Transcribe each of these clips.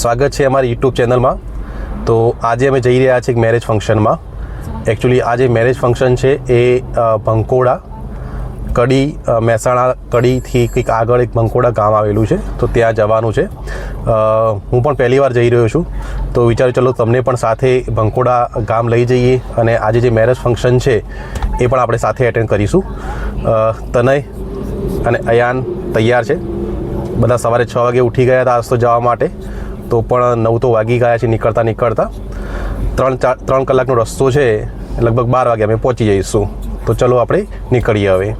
સ્વાગત છે અમારી યુટ્યુબ ચેનલમાં. તો આજે અમે જઈ રહ્યા છીએ એક મેરેજ ફંક્શનમાં એકચ્યુઅલી આ જે મેરેજ ફંક્શન છે એ ભંકોડા કડી મહેસાણા કડીથી કંઈક આગળ એક ભંકોડા ગામ આવેલું છે. તો ત્યાં જવાનું છે. હું પણ પહેલી વાર જઈ રહ્યો છું. તો વિચાર્યું ચલો તમને પણ સાથે ભંકોડા ગામ લઈ જઈએ અને આજે જે મેરેજ ફંક્શન છે એ પણ આપણે સાથે એટેન્ડ કરીશું. તનય અને અયાન તૈયાર છે. બધા સવારે છ વાગે ઉઠી ગયા હતા આજ તો જવા માટે. તો પણ નવ તો વાગી ગયા છે નીકળતા નીકળતા. ત્રણ ચાર, ત્રણ કલાકનો રસ્તો છે, લગભગ બાર વાગે અમે પહોંચી જઈશું. તો ચલો આપણે નીકળીએ હવે.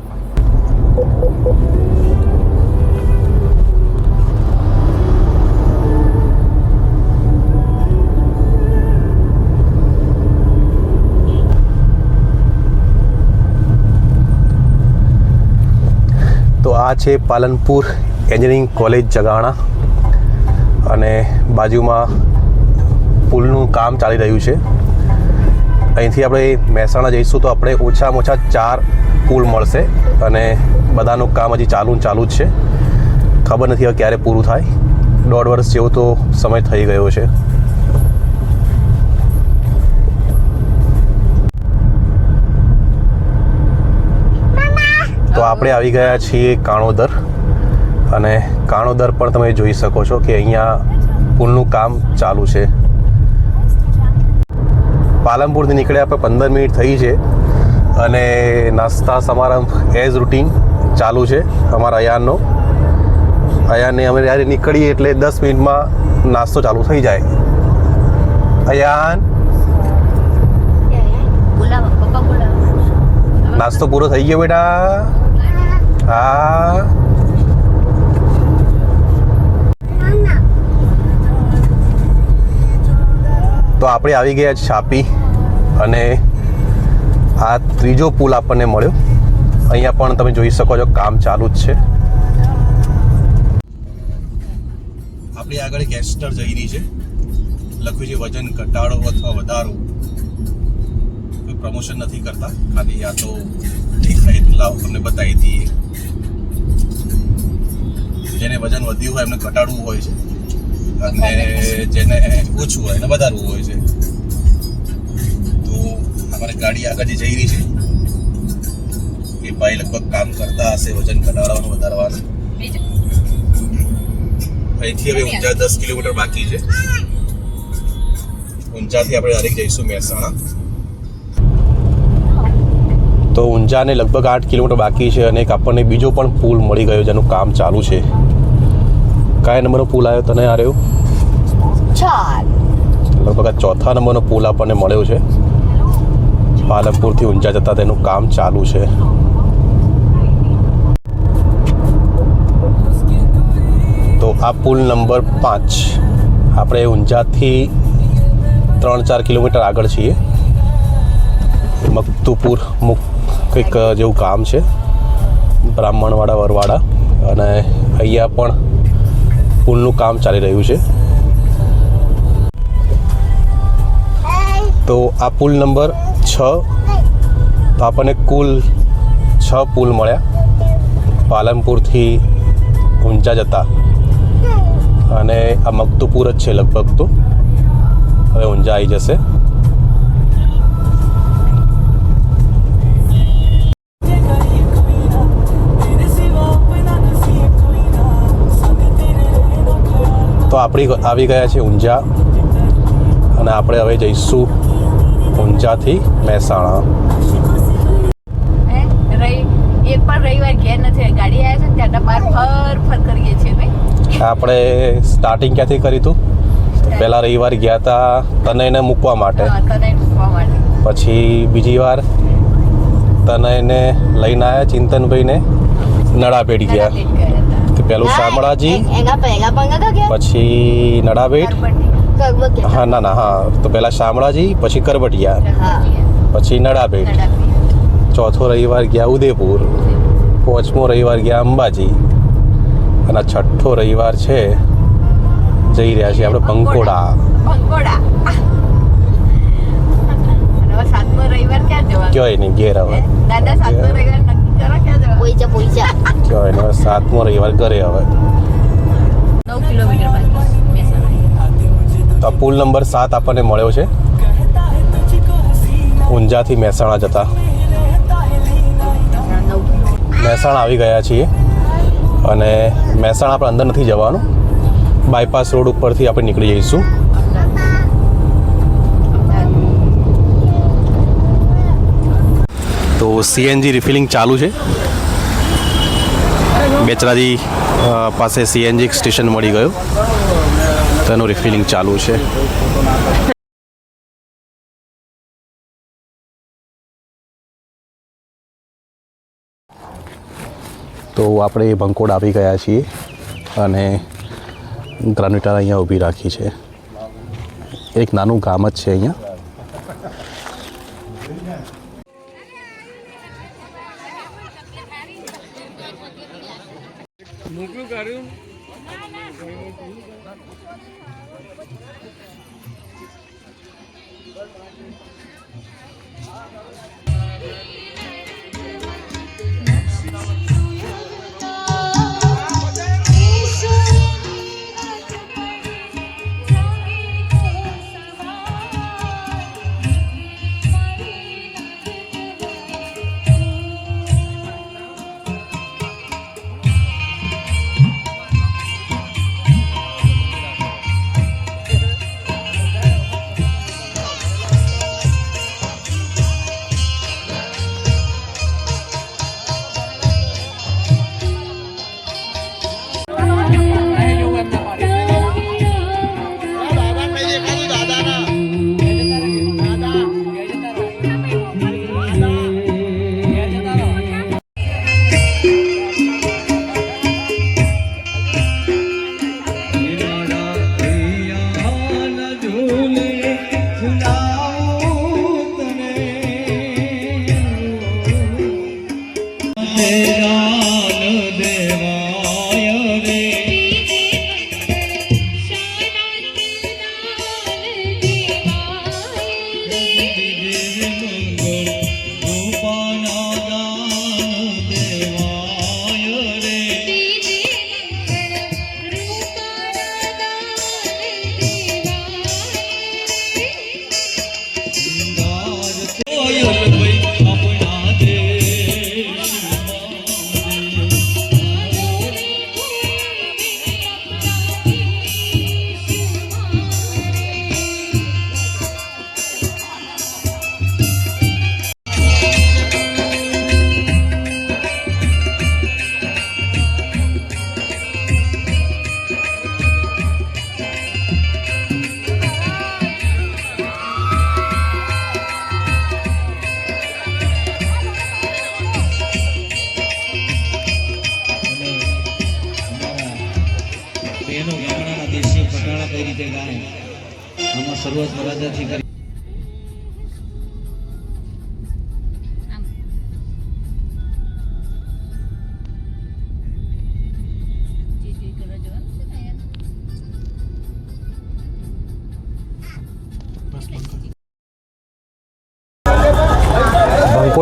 તો આ છે પાલનપુર એન્જિનિયરિંગ કોલેજ જગાણા. અને બાજુમાં પુલનું કામ ચાલી રહ્યું છે. અહીંથી આપણે મહેસાણા જઈશું તો આપણે ઓછામાં ઓછા ચાર પુલ મળશે અને બધાનું કામ હજી ચાલુ ચાલુ જ છે. ખબર નથી હવે ક્યારે પૂરું થાય. દોઢ વર્ષ જેવો તો સમય થઈ ગયો છે. તો આપણે આવી ગયા છીએ કાણોદર. અને કાણોદર પણ તમે જોઈ શકો છો કે અહીંયા પુલનું કામ ચાલુ છે. પાલનપુરથી નીકળ્યા આપણે પંદર મિનિટ થઈ છે અને નાસ્તા સમારંભ એઝ રૂટીન ચાલુ છે અમારા અયાનનો. અયાનને અમે જ્યારે નીકળીએ એટલે દસ મિનિટમાં નાસ્તો ચાલુ થઈ જાય. અયાન? નાસ્તો પૂરો થઈ ગયો બેટા? હા. તો આપણે આવી ગયા છાપી અને આ ત્રીજો પુલ આપણને મળ્યો. અહીંયા પણ તમે જોઈ શકો છો કામ ચાલુ જ છે. આપણી આગળ એક એસ્ટર જઈ રહી છે. લખ્યું છે, વજન ઘટાડો અથવા વધારો. કોઈ પ્રમોશન નથી કરતા. ખાલી આ તો લાવો, તમને બતાવી દઈએ. જેને વજન વધ્યું હોય એમને ઘટાડવું હોય છે. અને જેને ઓછું હોય એને વધારવું હોય છે. તો અમારી ગાડી આગળ જે જઈ રહી છે એ ભાઈ લગભગ કામ કરતા હશે વજન ઘટાડવાનું વધારવાનું. અહીંથી હવે ઊંઝા દસ કિલોમીટર બાકી છે. ઊંઝાથી આપણે ડાયરેક્ટ જઈશું મહેસાણા. તો ઊંઝાને લગભગ આઠ કિલોમીટર બાકી છે અને એક આપણને બીજો પણ પુલ મળી ગયો જેનું કામ ચાલુ છે. કયા નંબરનો પુલ આવ્યો તને આ રહ્યો ચાલ લગભગ ચોથા નંબરનો પુલ આપણને મળ્યો છે. પાલનપુરથી ઊંચા જતા તેનું કામ ચાલુ છે. તો આ પુલ નંબર પાંચ. આપણે ઊંઝાથી ત્રણ ચાર કિલોમીટર આગળ છીએ. મકતુપુર મુક કંઈક જેવું ગામ છે. બ્રાહ્મણવાડા, વરવાડા. અને અહીંયા પણ પુલનું કામ ચાલી રહ્યું છે. તો આ પુલ નંબર છ. તો આપણને કુલ છ પુલ મળ્યા. પાલનપુરથી ઊંઝા જતા. અને આ મકતુપુર જ છે લગભગ તો. હવે ઊંઝા આવી જશે. તો આપણી આવી ગયા છે ઊંઝા. અને આપણે હવે જઈશું ઊંઝાથી મહેસાણા એક પણ રવિવાર ઘેર નથી ગાડી આવ્યા છે ત્યાં બાર ફર ફર કરીએ છીએ ભાઈ. આપણે સ્ટાર્ટિંગ ક્યાંથી કરી તું? પહેલા રવિવાર ગયા હતા તનયને મૂકવા માટે. હા, તને મૂકવા માટે. પછી બીજી વાર તનયને લઈને આવ્યા ચિંતનભાઈને નડાપેટ ગયા. પેલું ગયા હતા. તો પહેલું શામળાજી પછી નડાબેટ હા ના ના હા. તો પહેલાં શામળાજી પછી કરબટિયા પછી નડાબેટ નડાબેટ. ચોથો રવિવાર ગયા ઉદયપુર. પાંચમો રવિવાર ગયા અંબાજી. અને છઠ્ઠો રવિવાર છે જઈ રહ્યા છીએ આપણે પંકોડા. બંકોડા સાતમો રવિવાર કહેવાય નહીં ઘેર હવે? દાદા સાતમો રવિવાર નક્કી કરો ક્યાં જવાનું? પોઈચા પોઈચા. કહેવાય નહીં સાતમો રવિવાર ઘરે હવે. નવ કિલોમીટર પુલ નંબર સાત આપણને મળ્યો છે. ઊંઝાથી મહેસાણા જતા. મહેસાણા આવી ગયા છીએ અને મહેસાણા આપણે અંદર નથી જવાનું. બાયપાસ રોડ ઉપરથી આપણે નીકળી જઈશું. તો સીએનજી રિફિલિંગ ચાલુ છે. બેચરાજી પાસે સીએનજી સ્ટેશન મળી ગયું. તો એનું રિફિલિંગ ચાલુ છે. તો આપણે ભંકોડ આવી ગયા છીએ અને ગ્રાનિટાર અહીંયા ઊભી રાખી છે. એક નાનું ગામ જ છે અહીંયા.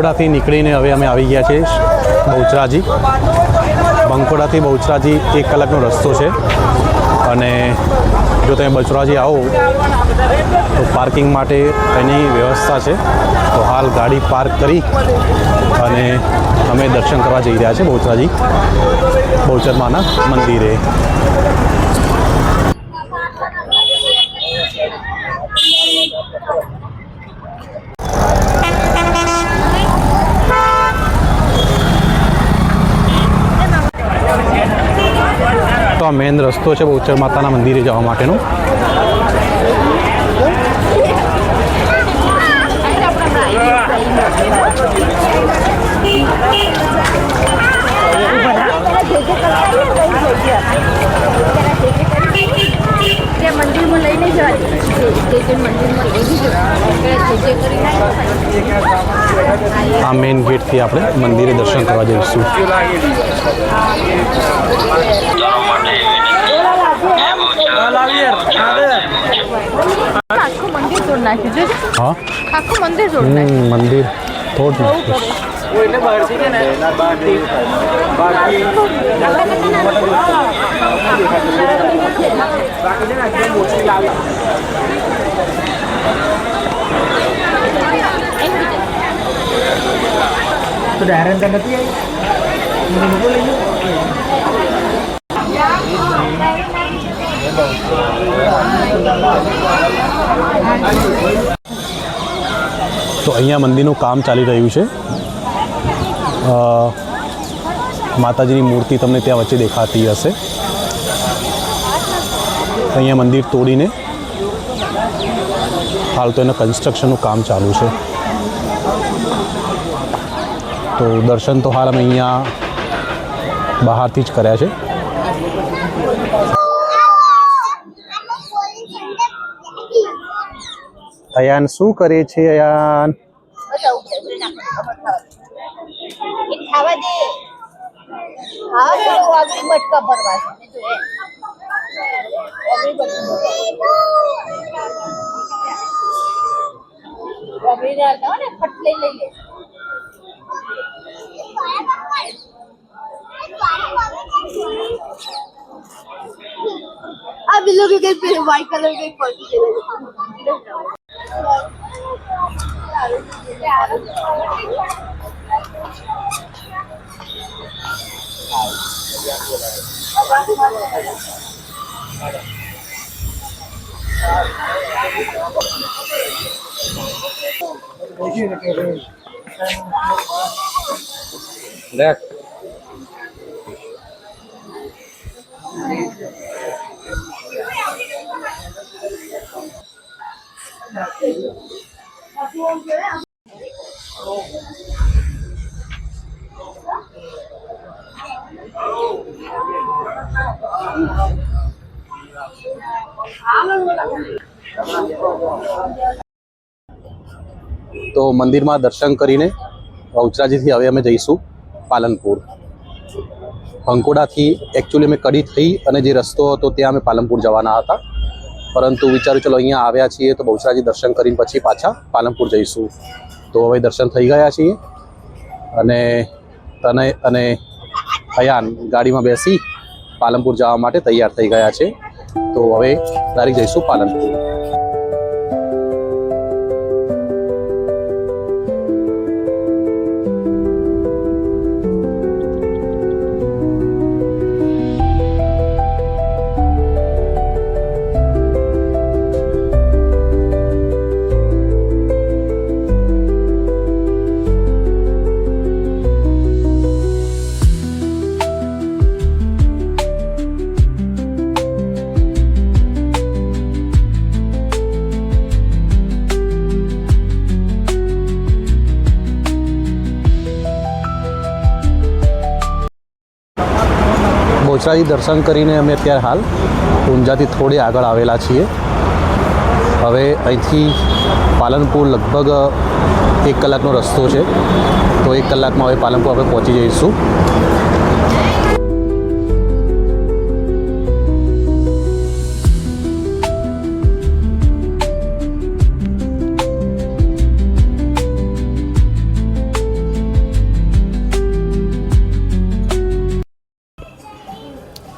બંકોડાથી નીકળીને હવે અમે આવી ગયા છીએ બહુચરાજી. બંકોડાથી બહુચરાજી એક કલાકનો રસ્તો છે. અને જો તમે બચરાજી આવો, તો પાર્કિંગ માટે એની વ્યવસ્થા છે. તો હાલ ગાડી પાર્ક કરી અને અમે દર્શન કરવા જઈ રહ્યા છીએ બહુચરાજી. બહુચરમાના મંદિરે. મેઇન રસ્તો છે બહુચર માતાના મંદિરે જવા માટેનો. મંદિરમાં લઈને આ મેઇન ગેટથી આપણે મંદિરે દર્શન કરવા જઈશું આખું મંદિર તોડ નાખ્યું છે હા? આખું મંદિર જોડ નાખ્યું મંદિર. થોડ. નાખ્યું. તો ડાયરેક્ટ નથી આવી તો અહીંયા મંદિરનું કામ ચાલી રહ્યું છે. માતાજીની મૂર્તિ તમને ત્યાં વચ્ચે દેખાતી હશે. અહીંયા મંદિર તોડીને હાલ તો એના કન્સ્ટ્રક્શનનું કામ ચાલુ છે. તો દર્શન તો હાલ અમે અહીંયા બહારથી જ કર્યા છે. અયાન શું કરે છે અયાન ખાવા દે હા તો આગળ બટકા ભરવા છે આગળ બટકા આગળ આવતા હોય ને ફટ લઈ લઈ લે આ બિલો કે કઈ પેલું વ્હાઈટ કલર કઈ પડતું দেখ તો મંદિરમાં દર્શન કરીને બહુચરાજીથી હવે અમે જઈશું પાલનપુર. ભંકોડાથી એકચ્યુઅલી અમે કડી થઈ અને જે રસ્તો હતો ત્યાં અમે પાલનપુર જવાના હતા. પરંતુ વિચાર્યું, ચલો, અહીંયા આવ્યા છીએ તો બહુચરાજી દર્શન કરીને પછી પાછા પાલનપુર જઈશું. તો હવે દર્શન થઈ ગયા છીએ. અને તને અને અયાન ગાડીમાં બેસી પાલનપુર જવા માટે તૈયાર થઈ ગયા છે. તો હવે ડાયરેક્ટ જઈશું પાલનપુર. બોચરાજી દર્શન કરીને અમે અત્યારે હાલ ઊંઝાથી થોડે આગળ આવેલા છીએ. હવે અહીંથી પાલનપુર લગભગ એક કલાકનો રસ્તો છે. તો એક કલાકમાં હવે પાલનપુર આપણે પહોંચી જઈશું.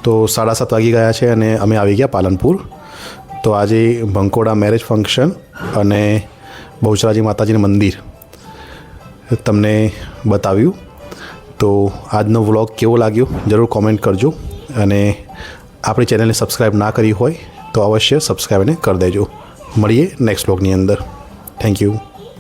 તો સાડા સાત વાગી ગયા છે અને અમે આવી ગયા પાલનપુર. તો આજે ભંકોડા મેરેજ ફંક્શન અને બહુચરાજી માતાજીનું મંદિર. તમને બતાવ્યું. તો આજનો વ્લોગ કેવો લાગ્યો જરૂર કોમેન્ટ કરજો. અને આપણી ચેનલને સબસ્ક્રાઈબ ના કરી હોય તો અવશ્ય સબસ્ક્રાઈબને કરી દેજો. મળીએ નેક્સ્ટ વ્લોગની અંદર. Thank you